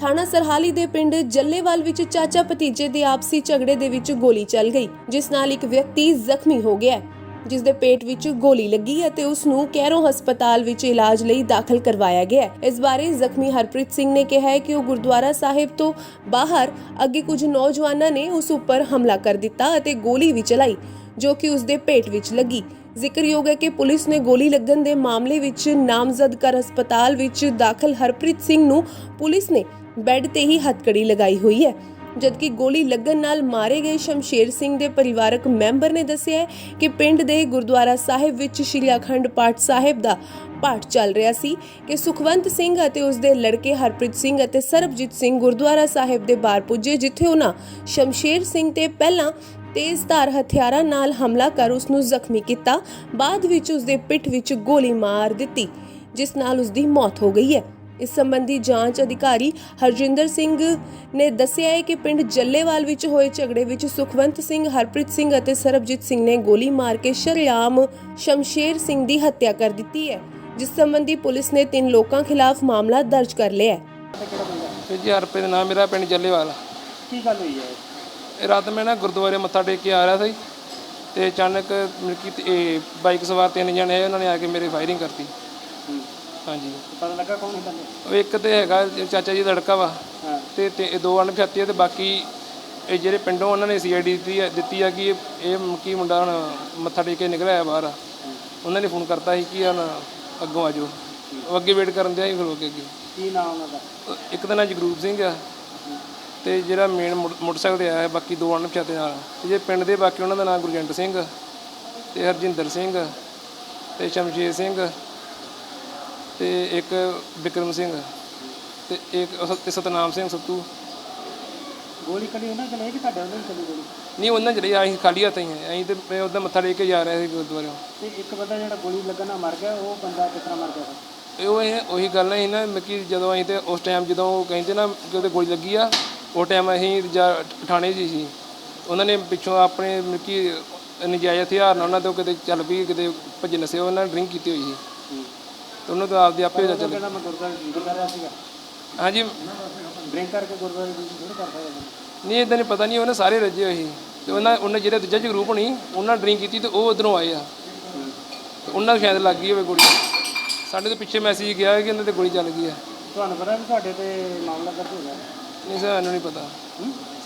ਥਾਣਾ ਸਰਹਾਲੀ ਦੇ ਪਿੰਡ ਜੱਲੇਵਾਲ ਵਿੱਚ ਚਾਚਾ ਭਤੀਜੇ ਦੇ ਆਪਸੀ ਝਗੜੇ ਦੇ ਵਿੱਚ ਗੋਲੀ ਚੱਲ ਗਈ ਜਿਸ ਨਾਲ ਇੱਕ ਵਿਅਕਤੀ ਜ਼ਖਮੀ ਹੋ ਗਿਆ ਹੈ, ਜਿਸ ਦੇ ਪੇਟ ਵਿੱਚ ਗੋਲੀ ਲੱਗੀ ਅਤੇ ਉਸ ਨੂੰ ਕੈਰੋ ਹਸਪਤਾਲ ਵਿੱਚ ਇਲਾਜ ਲਈ ਦਾਖਲ ਕਰਵਾਇਆ ਗਿਆ ਇਸ ਬਾਰੇ ਜ਼ਖਮੀ ਹਰਪ੍ਰੀਤ ਸਿੰਘ ਨੇ ਕਿਹਾ ਕਿ ਉਹ ਗੁਰਦੁਆਰਾ ਸਾਹਿਬ ਤੋਂ ਬਾਹਰ ਅੱਗੇ ਕੁਝ ਨੌਜਵਾਨਾਂ ਨੇ ਉਸ ਉੱਪਰ ਹਮਲਾ ਕਰ ਦਿੱਤਾ ਅਤੇ ਗੋਲੀ ਵੀ ਚਲਾਈ ਜੋ ਕਿ ਉਸ ਦੇ ਪੇਟ ਵਿੱਚ ਲੱਗੀ। ਜ਼ਿਕਰਯੋਗ ਹੈ ਕਿ ਪੁਲਿਸ ਨੇ ਗੋਲੀ ਲੱਗਣ ਦੇ ਮਾਮਲੇ ਵਿੱਚ ਨਾਮਜ਼ਦ ਕਰ ਹਸਪਤਾਲ ਵਿੱਚ ਦਾਖਲ ਹਰਪ੍ਰੀਤ ਸਿੰਘ ਨੂੰ ਪੁਲਿਸ ਨੇ ਬੈੱਡ ਤੇ ਹੀ ਹੱਥਕੜੀ ਲਗਾਈ ਹੋਈ ਹੈ। ਜਦਕਿ ਗੋਲੀ ਲੱਗਣ ਨਾਲ ਮਾਰੇ ਗਏ ਸ਼ਮਸ਼ੇਰ ਸਿੰਘ ਦੇ ਪਰਿਵਾਰਕ ਮੈਂਬਰ ਨੇ ਦੱਸਿਆ ਕਿ ਪਿੰਡ ਦੇ ਗੁਰਦੁਆਰਾ ਸਾਹਿਬ ਵਿੱਚ ਸ਼੍ਰੀ ਅਖੰਡ ਪਾਠ ਸਾਹਿਬ ਦਾ ਪਾਠ ਚੱਲ ਰਿਹਾ ਸੀ ਕਿ ਸੁਖਵੰਤ ਸਿੰਘ ਅਤੇ ਉਸ ਦੇ ਲੜਕੇ ਹਰਪ੍ਰੀਤ ਸਿੰਘ ਅਤੇ ਸਰਬਜੀਤ ਸਿੰਘ ਗੁਰਦੁਆਰਾ ਸਾਹਿਬ ਦੇ ਬਾਹਰ ਪੁੱਜੇ, ਜਿੱਥੇ ਉਹਨਾਂ ਸ਼ਮਸ਼ੇਰ ਸਿੰਘ ਤੇ ਪਹਿਲਾਂ ਤੇਜ਼ਧਾਰ ਹਥਿਆਰਾਂ ਨਾਲ ਹਮਲਾ ਕਰ ਉਸ ਨੂੰ ਜ਼ਖਮੀ ਕੀਤਾ। ਬਾਅਦ ਵਿੱਚ ਉਸ ਦੇ ਪਿੱਠ ਵਿੱਚ ਗੋਲੀ ਮਾਰ ਦਿੱਤੀ, ਜਿਸ ਨਾਲ ਉਸ ਦੀ ਮੌਤ ਹੋ ਗਈ ਹੈ। ਇਸ ਸੰਬੰਧੀ ਜਾਂਚ ਅਧਿਕਾਰੀ ਹਰਜਿੰਦਰ ਸਿੰਘ ਨੇ ਦੱਸਿਆ ਹੈ ਕਿ ਪਿੰਡ ਜੱਲੇਵਾਲ ਵਿੱਚ ਹੋਏ ਝਗੜੇ ਵਿੱਚ ਸੁਖਵੰਤ ਸਿੰਘ ਹਰਪ੍ਰੀਤ ਸਿੰਘ ਅਤੇ ਸਰਬਜੀਤ ਸਿੰਘ ਨੇ ਗੋਲੀ ਮਾਰ ਕੇ ਸ਼ਰੇਆਮ ਸ਼ਮਸ਼ੇਰ ਸਿੰਘ ਦੀ ਹੱਤਿਆ ਕਰ ਦਿੱਤੀ ਹੈ ਜਿਸ ਸੰਬੰਧੀ ਪੁਲਿਸ ਨੇ ਤਿੰਨ ਲੋਕਾਂ ਖਿਲਾਫ ਮਾਮਲਾ ਦਰਜ ਕਰ ਲਿਆ ਹੈ। ਤੇ ਜੀ ਹਰਪੇ ਦਾ ਨਾਮ ਮੇਰਾ ਪਿੰਡ ਜੱਲੇਵਾਲ ਕੀ ਗੱਲ ਹੋਈ ਹੈ? ਇਹ ਰਾਤ ਮੈਂ ਨਾ ਗੁਰਦੁਆਰੇ ਮੱਥਾ ਟੇਕ ਕੇ ਆ ਰਿਹਾ ਸੀ ਤੇ ਅਚਾਨਕ ਮਿਲਕੀ ਤੇ ਇਹ ਬਾਈਕ ਸਵਾਰ ਤਿੰਨ ਜਣੇ ਆਏ ਉਹਨਾਂ ਨੇ ਆ ਕੇ ਮੇਰੇ ਫਾਇਰਿੰਗ ਕਰਤੀ। ਹਾਂਜੀ। ਪਤਾ ਲੱਗਾ ਕੌਣ ਸੀ ਬੰਦੇ? ਉਹ ਇੱਕ ਤੇ ਹੈਗਾ ਚਾਚਾ ਜੀ ਦਾ ਲੜਕਾ ਵਾ। ਹਾਂ। ਤੇ ਤੇ ਇਹ ਦੋ ਅਣਪਛਾਤੇ ਆ ਤੇ ਬਾਕੀ ਇਹ ਜਿਹੜੇ ਪਿੰਡੋਂ ਉਹਨਾਂ ਨੇ ਸੀਆਈਡੀ ਦਿੱਤੀ ਆ ਦਿੱਤੀ ਆ ਕਿ ਇਹ ਇਹ ਕੀ ਮੁੰਡਾ ਹੁਣ ਮੱਥਾ ਟੇਕ ਕੇ ਨਿਕਲਿਆ ਆ। ਬਾਹਰ ਉਹਨਾਂ ਨੇ ਫੋਨ ਕਰਤਾ ਸੀ ਕਿ ਹੁਣ ਅੱਗੋਂ ਆ ਜਾਓ। ਉਹ ਅੱਗੇ ਵੇਟ ਕਰਨ ਦਿਆ ਸੀ ਖਲੋ ਕੇ ਅੱਗੇ ਕੀ ਨਾਮ ਉਹਨਾਂ ਦਾ ਇੱਕ ਦਾ ਨਾਂ ਜਗਰੂਪ ਸਿੰਘ ਆ। ਤੇ ਜਿਹੜਾ ਮੇਨ ਮੋਟਰਸਾਈਕਲ ਤੇ ਆਇਆ ਬਾਕੀ ਦੋ ਅਣਪਛਾਤੇ ਨਾਲ। ਤੇ ਜੇ ਪਿੰਡ ਦੇ ਬਾਕੀ ਉਹਨਾਂ ਦਾ ਨਾਮ ਗੁਰਜੰਟ ਸਿੰਘ ਤੇ ਹਰਜਿੰਦਰ ਸਿੰਘ ਤੇ ਸ਼ਮਸ਼ੇਰ ਸਿੰਘ ਤੇ ਇੱਕ ਵਿਕਰਮ ਸਿੰਘ ਤੇ ਇੱਕ ਤੇ ਸਤਨਾਮ ਸਿੰਘ ਸੱਤੂ। ਗੋਲੀ ਕੜੀ ਉਹਨਾਂ ਚ ਨਹੀਂ ਕਿ ਤੁਹਾਡੇ ਉਹਨਾਂ ਚਲੀ ਗੋਲੀ? ਨਹੀਂ ਉਹਨਾਂ ਜਿਹੜੇ ਆਏ ਸੀ ਖਾਲੀ ਹੱਥ ਹੀ ਆਏ ਅਸੀਂ ਤੇ ਮੈਂ ਉਹਦਾ ਮੱਥਾ ਟੇਕ ਕੇ ਜਾ ਰਿਹਾ ਸੀ ਗੁਰਦੁਆਰੇ ਤੇ ਇੱਕ ਬੰਦਾ ਜਿਹੜਾ ਗੋਲੀ ਲੱਗਣ ਨਾਲ ਮਰ ਗਿਆ ਉਹ ਬੰਦਾ ਕਿਸ ਤਰ੍ਹਾਂ ਮਰ ਗਿਆ ਸੀ? ਇਹ ਉਹ ਇਹ ਉਹੀ ਗੱਲ ਹੈ ਨਾ ਮੈਂ ਕਿ ਜਦੋਂ ਅਸੀਂ ਤੇ ਉਸ ਟਾਈਮ ਜਦੋਂ ਉਹ ਕਹਿੰਦੇ ਨਾ ਕਿ ਉਹਦੇ ਗੋਲੀ ਲੱਗੀ ਆ ਉਹ ਟਾਈਮ ਅਸੀਂ ਜਾ 'ਚ ਹੀ ਸੀ। ਉਹਨਾਂ ਨੇ ਪਿੱਛੋਂ ਆਪਣੇ ਮਤਲਬ ਕਿ ਨਜਾਇਜ਼ ਹਥਿਆਰ ਨਾਲ ਉਹਨਾਂ ਤੋਂ ਕਿਤੇ ਚੱਲ ਪਈ ਕਿਤੇ ਭੱਜ ਨਸੇ ਉਹਨਾਂ ਨੇ ਡਰਿੰਕ ਕੀਤੀ ਹੋਈ ਸੀ। ਤੇ ਉਹਨਾਂ ਤੋਂ ਆਪਦੇ ਆਪੇ ਚੱਲ ਕਹਿੰਦਾ ਮੈਂ ਗੁਰਦੁਆਰੇ ਡਿਊਟੀ ਕਰ ਰਿਹਾ ਸੀਗਾ। ਹਾਂਜੀ। ਡਰਿੰਕ ਕਰਕੇ ਗੁਰਦੁਆਰੇ ਡਿਊਟੀ ਥੋੜੀ ਕਰਦਾ ਹੈ ਨਹੀਂ ਇਦਾਂ ਨਹੀਂ ਪਤਾ ਨਹੀਂ ਉਹਨੇ ਸਾਰੇ ਰੱਜੇ ਹੋਏ ਸੀ। ਤੇ ਉਹਨਾਂ ਉਹਨੇ ਜਿਹੜਾ ਦੂਜਾ ਗਰੁੱਪ ਹੋਣੀ ਉਹਨਾਂ ਡਰਿੰਕ ਕੀਤੀ ਤੇ ਉਹ ਉਧਰੋਂ ਆਏ ਆ। ਉਹਨਾਂ ਨੂੰ ਸ਼ਾਇਦ ਲੱਗ ਗਈ ਹੋਵੇ ਗੋਲੀ। ਸਾਡੇ ਤੋਂ ਪਿੱਛੇ ਮੈਸੇਜ ਗਿਆ ਕਿ ਇਹਨਾਂ ਤੇ ਗੋਲੀ ਚੱਲ ਗਈ ਆ। ਤੁਹਾਨੂੰ ਪਤਾ ਵੀ ਤੁਹਾਡੇ ਤੇ ਮਾਮਲਾ ਦਰਜ ਹੋ ਗਿਆ। ਨਹੀਂ ਸਰ ਸਾਨੂੰ ਨਹੀਂ ਪਤਾ।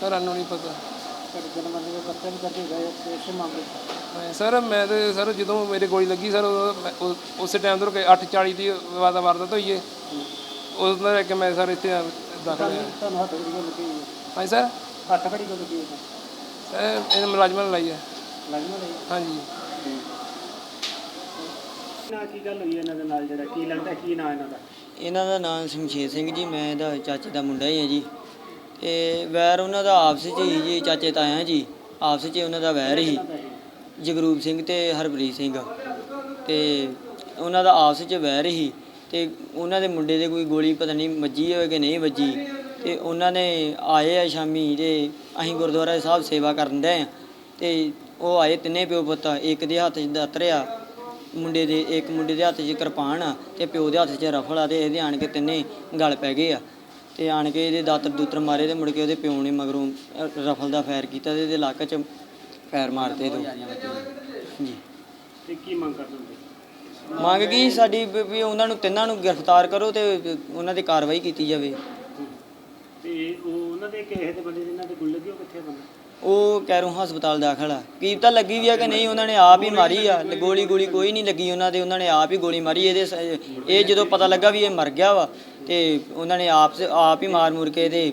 ਸਰ ਸਾਨੂੰ ਨਹੀਂ ਪਤਾ। ਤੁਹਾਡੇ ਜਨਮ ਦੇ ਪੱਤੇ ਵੀ ਦਰਜ ਹੋ ਗਏ ਇਸ- ਇਸੇ ਮਾਮਲੇ 'ਚ ਮੈਂ- ਸਰ ਮੈਂ ਤੇ ਸਰ ਜਦੋਂ ਮੇਰੇ ਗੋਲੀ ਲੱਗੀ ਸਰ ਉਦੋਂ ਮੈਂ ਉਸ- ਉਸੇ ਟਾਈਮ ਤੋਂ 8:40 ਦੀ ਵਾਦਾ ਵਾਰਦਾਤ ਹੋਈ ਹੈ ਉਸ ਨਾਲ ਕਿ ਮੈਂ ਸਰ ਇੱਥੇ ਆ- ਦਾਖਲ ਹੋਇਆ। ਤੁਹਾਨੂੰ ਹੱਥ ਹਾਂਜੀ ਸਰ। ਹੱਥ ਕੜੀ ਕਿਉਂ ਲੱਗੀ ਹੋਈ ਹੈ। ਸਰ ਇਹ ਮੁਲਾਜ਼ਮਾਂ ਨੇ ਲਾਈ ਹੈ। ਲੱਗਣਾ ਨਹੀਂ ਹਾਂਜੀ। ਨਾ ਕੀ ਗੱਲ ਹੋਈ ਇਹਨਾਂ ਦੇ ਨਾਲ ਜਿਹੜਾ? ਕੀ ਲੱਗਦਾ ਕੀ ਨਾਂ ਇਹਨਾਂ ਦਾ? ਇਹਨਾਂ ਦਾ ਨਾਮ ਸ਼ਮਸ਼ੇਰ ਸਿੰਘ ਜੀ ਮੈਂ ਇਹਦਾ ਚਾਚੇ ਦਾ ਮੁੰਡਾ ਹੀ ਹਾਂ ਜੀ। ਤੇ ਵੈਰ ਉਹਨਾਂ ਦਾ ਆਪਸ 'ਚ ਹੀ ਜੀ, ਚਾਚੇ ਤਾਇਆ ਜੀ, ਆਪਸ 'ਚ ਉਹਨਾਂ ਦਾ ਵੈਰ ਹੀ। ਜਗਰੂਪ ਸਿੰਘ ਤੇ ਹਰਪ੍ਰੀਤ ਸਿੰਘ। ਤੇ ਉਹਨਾਂ ਦਾ ਆਪਸ 'ਚ ਵੈਰ ਹੀ। ਤੇ ਉਹਨਾਂ ਦੇ ਮੁੰਡੇ ਦੇ ਕੋਈ ਗੋਲੀ ਪਤਾ ਨਹੀਂ ਵੱਜੀ ਹੋਵੇ ਕਿ ਨਹੀਂ ਵੱਜੀ। ਤੇ ਉਹਨਾਂ ਨੇ ਆਏ ਆ ਸ਼ਾਮੀ ਤੇ ਅਸੀਂ ਗੁਰਦੁਆਰਾ ਸਾਹਿਬ ਸੇਵਾ ਕਰਨ ਦੇ ਆ। ਤੇ ਉਹ ਆਏ ਤਿੰਨੇ ਪਿਓ ਪੁੱਤ, ਇੱਕ ਦੇ ਹੱਥ 'ਚ ਦਾਤਰ ਆ, ਮੁੰਡੇ ਦੇ, ਇੱਕ ਮੁੰਡੇ ਦੇ ਹੱਥ 'ਚ ਕਿਰਪਾਨ ਆ ਤੇ ਪਿਓ ਦੇ ਹੱਥ 'ਚ ਰਫਲ ਆ ਤੇ ਇਹਦੇ ਆਣ ਕੇ ਤਿੰਨੇ ਗਲ ਪੈ ਗਏ ਆ। ਤੇ ਆਣ ਕੇ ਇਹਦੇ ਦਾਤਰ ਦੂਤਰ ਮਾਰੇ ਤੇ ਮੁੜ ਕੇ ਉਹਦੇ ਪਿਓ ਨੇ ਮਗਰੋਂ ਰਫਲ ਦਾ ਫਾਇਰ ਕੀਤਾ ਤੇ ਇਹਦੇ ਲੱਕ 'ਚ ਫਾਇਰ ਮਾਰਤੇ ਦੋ। ਜੀ। ਤੇ ਕੀ ਮੰਗ ਕਰਦੇ ਹੋ? ਮੰਗ ਕੀ ਸਾਡੀ ਵੀ ਉਹਨਾਂ ਨੂੰ ਤਿੰਨਾਂ ਨੂੰ ਗ੍ਰਿਫਤਾਰ ਕਰੋ ਤੇ ਉਹਨਾਂ ਤੇ ਕਾਰਵਾਈ ਕੀਤੀ ਜਾਵੇ। ਤੇ ਉਹ ਉਹਨਾਂ ਦੇ ਕਿਸੇ ਦੇ ਬੰਦੇ ਦੇ ਇਹਨਾਂ ਦੇ ਗੋਲੀ ਲੱਗੀ ਉਹ ਕਿੱਥੇ ਆ ਬੰਦਾ? ਉਹ ਕੈਰੋਂ ਹਸਪਤਾਲ ਦਾਖਲ ਆ। ਕੀ ਤਾਂ ਲੱਗੀ ਵੀ ਆ ਕਿ ਨਹੀਂ ਉਹਨਾਂ ਨੇ ਆਪ ਹੀ ਮਾਰੀ ਆ। ਗੋਲੀ ਗੋਲੀ ਕੋਈ ਨਹੀਂ ਲੱਗੀ ਉਹਨਾਂ ਦੇ ਉਹਨਾਂ ਨੇ ਆਪ ਹੀ ਗੋਲੀ ਮਾਰੀ। ਇਹਦੇ ਇਹ ਜਦੋਂ ਪਤਾ ਲੱਗਾ ਵੀ ਇਹ ਮਰ ਗਿਆ ਵਾ ਤੇ ਉਹਨਾਂ ਨੇ ਆਪ ਆਪ ਹੀ ਮਾਰ ਮੁਰ ਕੇ ਇਹਦੇ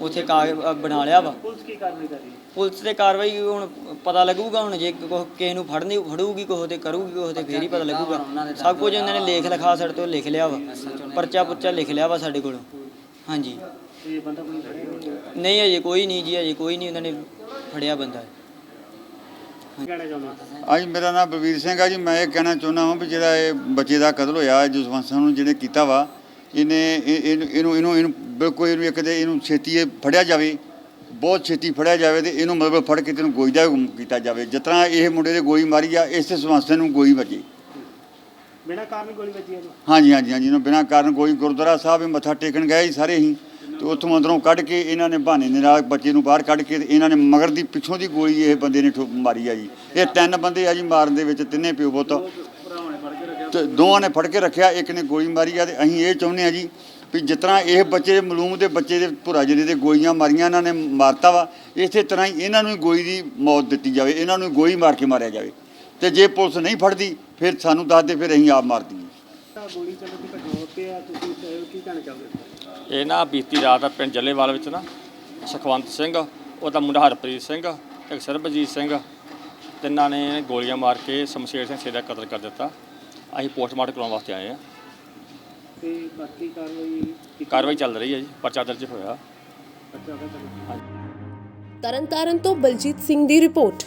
ਉਥੇ ਕਾਗਜ਼ ਬਣਾ ਲਿਆ ਵਾ। ਪੁਲਿਸ ਕੀ ਕਾਰਵਾਈ ਕਰ ਪੁਲਿਸ ਤੇ ਕਾਰਵਾਈ ਹੁਣ ਪਤਾ ਲੱਗੂਗਾ ਹੁਣ ਜੇ ਕੋ- ਕਿਸੇ ਨੂੰ ਫੜਨੀ ਫੜੂਗੀ ਕੋਹ ਤੇ ਕਰੂਗੀ ਕੋਹ ਤੇ ਫੇਰ ਹੀ ਪਤਾ ਲੱਗੂਗਾ। ਸਭ ਕੁਝ ਉਹਨਾਂ ਨੇ ਲੇਖ ਲਿਖਾ ਸਾਡੇ ਤੋਂ ਲਿਖ ਲਿਆ ਵਾ। ਪਰਚਾ ਪੁਰਚਾ ਲਿਖ ਲਿਆ ਵਾ ਸਾਡੇ ਕੋਲੋਂ। ਹਾਂਜੀ। ਤੇ ਬੰਦਾ ਕੋਈ ਫੜਿਆ ਨਹੀਂ ਅਜੇ ਕੋਈ ਨਹੀਂ ਜੀ ਅਜੇ ਕੋਈ ਨਹੀਂ ਉਹਨਾਂ ਨੇ ਫੜਿਆ ਬੰਦਾ। ਕੀ ਅੱਜ ਮੇਰਾ ਨਾਮ ਬਲਵੀਰ ਸਿੰਘ ਆ ਜੀ। ਮੈਂ ਇਹ ਕਹਿਣਾ ਚਾਹੁੰਦਾ ਹਾਂ ਵੀ ਜਿਹੜਾ ਇਹ ਬੱਚੇ ਦਾ ਕਤਲ ਹੋਇਆ ਜਸਵੰਤ ਸਿੰਘ ਨੂੰ ਜਿਹਨੇ ਕੀਤਾ ਵਾ ਇਹਨੇ ਇਹ- ਇਹਨੂੰ ਇਹਨੂੰ ਇਹਨੂੰ ਬਿਲਕੁਲ ਇਹਨੂੰ ਇੱਕ ਤੇ ਇਹਨੂੰ ਛੇਤੀ ਇਹ ਫੜਿਆ ਜਾਵੇ ਬਹੁਤ ਛੇਤੀ ਫੜਿਆ ਜਾਵੇ ਤੇ ਇਹਨੂੰ ਮਤਲਬ ਫੜ ਕੇ ਤੈਨੂੰ ਗੋਈ ਦਾ ਕੀਤਾ ਜਾਵੇ। ਜਿਸ ਤਰ੍ਹਾਂ ਇਹ ਮੁੰਡੇ ਦੇ ਗੋਲੀ ਮਾਰੀ ਆ ਇਸੇ ਜਸਵੰਤ ਸਿੰਘ ਨੂੰ ਗੋਲੀ ਵੱਜੀ। ਬਿਨਾਂ ਕਾਰਨ ਗੋਲੀ ਵੱਜੀ ਹੈ ਹਾਂਜੀ ਹਾਂਜੀ ਹਾਂਜੀ ਇਹਨੂੰ ਬਿਨਾਂ ਕਾਰਨ ਗੋਲੀ ਗੁਰਦੁਆਰਾ ਸਾਹਿਬ ਹੀ ਮੱਥਾ ਟੇਕਣ ਗਏ ਸਾਰੇ ਹੀ। ਤੇ ਉੱਥੋਂ ਅੰਦਰੋਂ ਕੱਢ ਕੇ ਇਹਨਾਂ ਨੇ ਬਹਾਨੇ ਦੇ ਨਾਲ ਬੱਚੇ ਨੂੰ ਬਾਹਰ ਕੱਢ ਕੇ ਇਹਨਾਂ ਨੇ ਮਗਰ ਦੀ ਪਿੱਛੋਂ ਦੀ ਗੋਲੀ ਇਹ ਬੰਦੇ ਨੇ ਮਾਰੀ ਆ ਜੀ। ਇਹ ਤਿੰਨ ਬੰਦੇ ਆ ਜੀ ਮਾਰਨ ਦੇ ਵਿੱਚ ਤਿੰਨੇ ਪਿਓ ਪੁੱਤ। ਤੇ ਦੋਵਾਂ ਨੇ ਫੜ ਕੇ ਰੱਖਿਆ ਇੱਕ ਨੇ ਗੋਲੀ ਮਾਰੀ ਆ ਤੇ ਅਸੀਂ ਇਹ ਚਾਹੁੰਦੇ ਆ ਜੀ ਵੀ ਜਿਸ ਤਰ੍ਹਾਂ ਇਹ ਬੱਚੇ ਮਲੂਮ ਦੇ ਬੱਚੇ ਦੇ ਭੁਰਾ ਜਿਹੜੇ ਦੇ ਗੋਲੀਆਂ ਮਾਰੀਆਂ ਇਹਨਾਂ ਨੇ ਮਾਰਤਾ ਵਾ ਇਸੇ ਤਰ੍ਹਾਂ ਹੀ ਇਹਨਾਂ ਨੂੰ ਵੀ ਗੋਲੀ ਦੀ ਮੌਤ ਦਿੱਤੀ ਜਾਵੇ ਇਹਨਾਂ ਨੂੰ ਗੋਲੀ ਮਾਰ ਕੇ ਮਾਰਿਆ ਜਾਵੇ। ਤੇ ਜੇ ਪੁਲਿਸ ਨਹੀਂ ਫੜਦੀ ਫਿਰ ਸਾਨੂੰ ਦੱਸ ਦੇ ਫਿਰ ਅਸੀਂ ਆਪ ਮਾਰ ਦਈਏ। ਇਹ ਨਾ ਬੀਤੀ ਰਾਤ ਆ ਪਿੰਡ ਜੱਲੇਵਾਲ ਵਿੱਚ ਨਾ ਸੁਖਵੰਤ ਸਿੰਘ ਉਹਦਾ ਮੁੰਡਾ ਹਰਪ੍ਰੀਤ ਸਿੰਘ ਇੱਕ ਸਰਬਜੀਤ ਸਿੰਘ ਤਿੰਨਾਂ ਨੇ ਗੋਲੀਆਂ ਮਾਰ ਕੇ ਸ਼ਮਸ਼ੇਰ ਸਿੰਘ ਦਾ ਕਤਲ ਕਰ ਦਿੱਤਾ। ਅਸੀਂ ਪੋਸਟਮਾਰਟਮ ਕਰਾਉਣ ਵਾਸਤੇ ਆਏ ਆ ਤੇ ਬਾਕੀ ਕਾਰਵਾਈ ਕੀਤੀ? ਕਾਰਵਾਈ ਚੱਲ ਰਹੀ ਹੈ ਜੀ ਪਰਚਾ ਦਰਜ ਹੋਇਆ। ਦਾ ਚੱਲ ਤਰਨਤਾਰਨ ਤੋਂ ਬਲਜੀਤ ਸਿੰਘ ਦੀ ਰਿਪੋਰਟ।